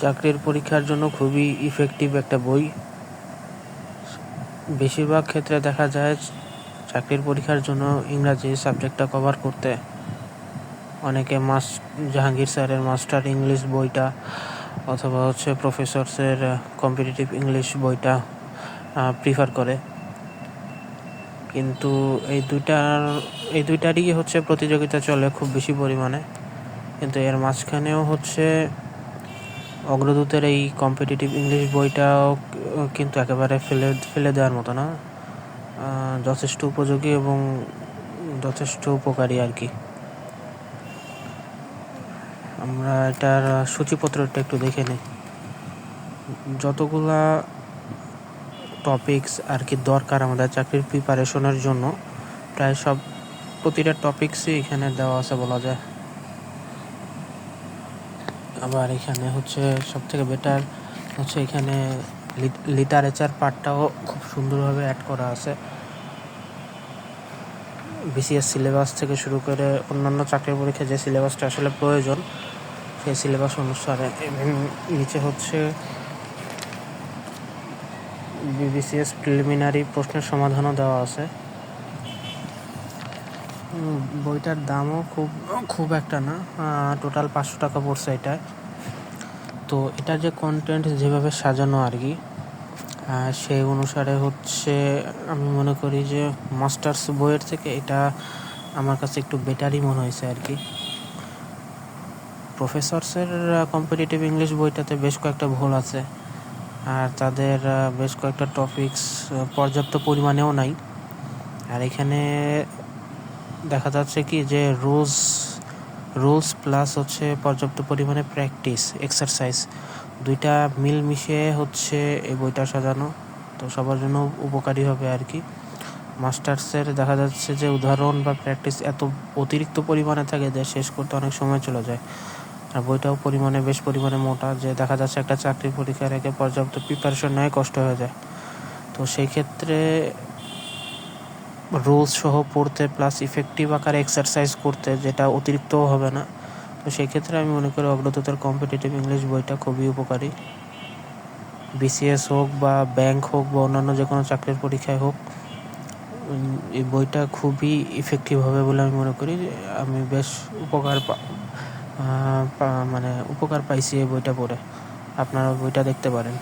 চাকরির পরীক্ষার জন্য খুবই ইফেক্টিভ একটা বই। বেশিরভাগ ক্ষেত্রে দেখা যায় চাকরির পরীক্ষার জন্য ইংরাজি সাবজেক্টটা কভার করতে। অনেকে মাস, জাহাঙ্গীর স্যারের মাস্টার ইংলিশ বইটা, অথবা হচ্ছে প্রফেসরসের কম্পিটিটিভ ইংলিশ বইটা প্রিফার করে। কিন্তু এই দুইটার, এই দুইটারই হচ্ছে প্রতিযোগিতা চলে খুব বেশি পরিমাণে। কিন্তু এর মাঝখানেও হচ্ছে অগ্রদূতের এই কম্পিটিটিভ ইংলিশ বইটাও কিন্তু একেবারে ফেলে ফেলে দেওয়ার মতো না। যথেষ্ট উপযোগী এবং যথেষ্ট উপকারী আর কি। আমরা এটার সূচিপত্রটা একটু দেখে নিই। যতগুলা টপিকস আর কি দরকার আমাদের চাকরির প্রিপারেশনের জন্য, প্রায় সব প্রতিটা টপিক্সই এখানে দেওয়া আছে বলা যায়। আবার এখানে হচ্ছে সব থেকে বেটার হচ্ছে এখানে লিটারেচার পার্টটাও খুব সুন্দরভাবে অ্যাড করা আছে। বিসিএস সিলেবাস থেকে শুরু করে অন্যান্য চাকরির পরীক্ষায় যে সিলেবাসটা আসলে প্রয়োজন, সেই সিলেবাস অনুসারে এবং নিচে হচ্ছে বিবিসিএস প্রিলিমিনারি প্রশ্নের সমাধানও দেওয়া আছে। বইটার দামও খুব খুব একটা না টোটাল পাঁচশো টাকা পড়ছে এটায়। তো এটা যে কন্টেন্ট যেভাবে সাজানো আর কি সেই অনুসারে হচ্ছে আমি মনে করি যে মাস্টার্স বইয়ের থেকে এটা আমার কাছে একটু বেটারই মনে হয়েছে আর কি। প্রফেসরসের কম্পিটিটিভ ইংলিশ বইটাতে বেশ কয়েকটা ভুল আছে, আর তাদের বেশ কয়েকটা টপিকস পর্যাপ্ত পরিমাণেও নাই। আর এখানে দেখা যাচ্ছে কি যে রুলস রুলস প্লাস হচ্ছে পর্যাপ্ত পরিমাণে প্র্যাকটিস, এক্সারসাইজ। দুইটা মিল মিশিয়ে হচ্ছে এই বইটা সাজানো, তো সবার জন্য উপকারী হবে আর কি। মাস্টার্সের দেখা যাচ্ছে যে উদাহরণ বা প্র্যাকটিস এত অতিরিক্ত পরিমাণে থাকে যে শেষ করতে অনেক সময় চলে যায়। আর বইটাও পরিমাণে, বেশ পরিমাণে মোটা, যে দেখা যাচ্ছে একটা চাকরির পরীক্ষার আগে পর্যাপ্ত প্রিপারেশন নেয় কষ্ট হয়ে যায়। তো সেই ক্ষেত্রে রুলস সহ পড়তে প্লাস ইফেক্টিভ আকারে এক্সারসাইজ করতে, যেটা অতিরিক্তও হবে না। তো সেই ক্ষেত্রে আমি মনে করি অগ্রদূতের কম্পিটিটিভ ইংলিশ বইটা খুবই উপকারী। বিসিএস হোক বা ব্যাংক হোক বা অন্যান্য যে কোনো চাকরির পরীক্ষায় হোক এই বইটা খুবই ইফেক্টিভ হবে বলে আমি মনে করি। আমি বেশ উপকার মানে উপকার পাইছি এই বইটা পড়ে। আপনারা বইটা দেখতে পারেন।